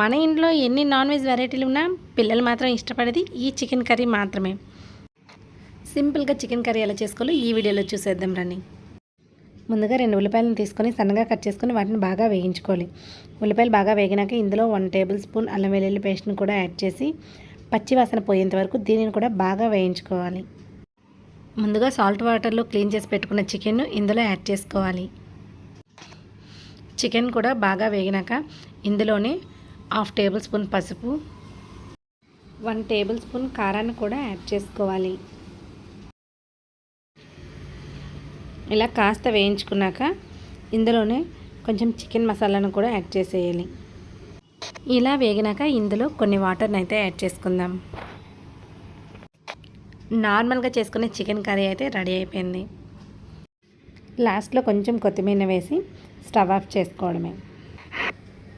మన ఇంట్లో ఎన్ని నాన్ వెజ్ వెరైటీలు ఉన్నా పిల్లలు మాత్రం ఇష్టపడేది ఈ చికెన్ కర్రీ మాత్రమే. సింపుల్గా చికెన్ కర్రీ ఎలా చేసుకోవాలో ఈ వీడియోలో చూసేద్దాం రండి. ముందుగా రెండు ఉల్లిపాయలను తీసుకొని సన్నగా కట్ చేసుకొని వాటిని బాగా వేయించుకోవాలి. ఉల్లిపాయలు బాగా వేగినాక ఇందులో వన్ టేబుల్ స్పూన్ అల్లం వెల్లుల్లి పేస్ట్ని కూడా యాడ్ చేసి పచ్చివాసన పోయేంత వరకు దీనిని కూడా బాగా వేయించుకోవాలి. ముందుగా సాల్ట్ వాటర్లో క్లీన్ చేసి పెట్టుకున్న చికెన్ను ఇందులో యాడ్ చేసుకోవాలి. చికెన్ కూడా బాగా వేగినాక ఇందులోనే హాఫ్ టేబుల్ స్పూన్ పసుపు వన్ టేబుల్ స్పూన్ కారాన్ని కూడా యాడ్ చేసుకోవాలి. ఇలా కాస్త వేయించుకున్నాక ఇందులోనే కొంచెం చికెన్ మసాలాను కూడా యాడ్ చేసేయాలి. ఇలా వేగినాక ఇందులో కొన్ని వాటర్ని అయితే యాడ్ చేసుకుందాం. నార్మల్గా చేసుకునే చికెన్ కర్రీ అయితే రెడీ అయిపోయింది. లాస్ట్లో కొంచెం కొత్తిమీర వేసి స్టవ్ ఆఫ్ చేసుకోవడమే.